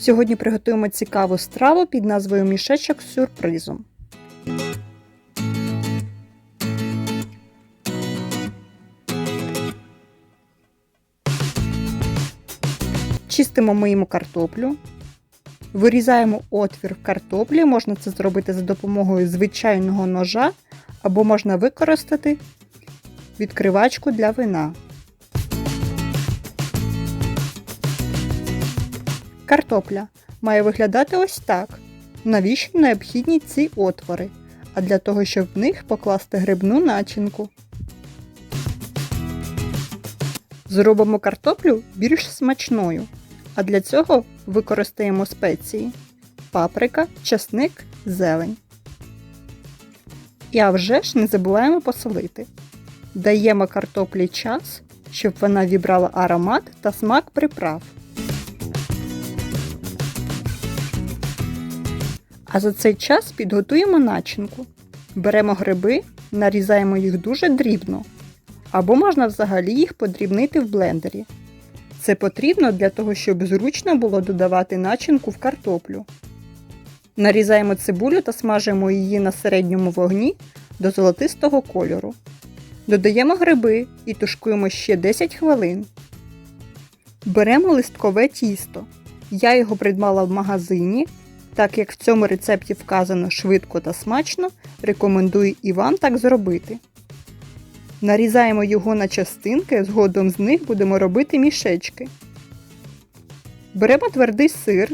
Сьогодні приготуємо цікаву страву під назвою мішечок з сюрпризом. Чистимо миємо картоплю. Вирізаємо отвір в картоплі, можна це зробити за допомогою звичайного ножа, або можна використати відкривачку для вина. Картопля має виглядати ось так. Навіщо необхідні ці отвори? А для того, щоб в них покласти грибну начинку. Зробимо картоплю більш смачною. А для цього використаємо спеції паприка, часник, зелень. І а вже ж не забуваємо посолити. Даємо картоплі час, щоб вона вібрала аромат та смак приправ. А за цей час підготуємо начинку. Беремо гриби, нарізаємо їх дуже дрібно. Або можна взагалі їх подрібнити в блендері. Це потрібно для того, щоб зручно було додавати начинку в картоплю. Нарізаємо цибулю та смажимо її на середньому вогні до золотистого кольору. Додаємо гриби і тушкуємо ще 10 хвилин. Беремо листкове тісто. Я його придбала в магазині. Так як в цьому рецепті вказано швидко та смачно, рекомендую і вам так зробити. Нарізаємо його на частинки, згодом з них будемо робити мішечки. Беремо твердий сир,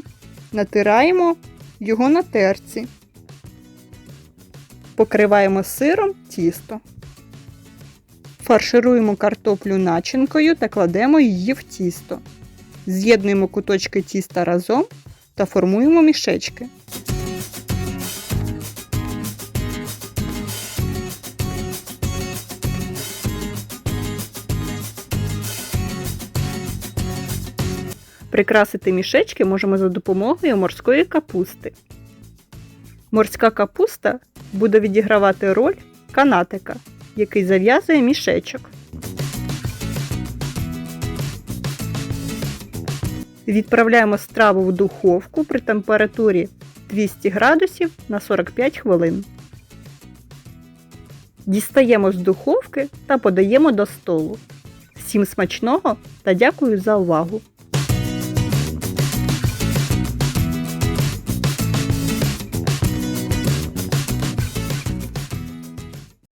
натираємо його на терці. Покриваємо сиром тісто. Фаршируємо картоплю начинкою та кладемо її в тісто. З'єднуємо куточки тіста разом та формуємо мішечки. Прикрасити мішечки можемо за допомогою морської капусти. Морська капуста буде відігравати роль канатика, який зав'язує мішечок. Відправляємо страву в духовку при температурі 200 градусів на 45 хвилин. Дістаємо з духовки та подаємо до столу. Всім смачного та дякую за увагу!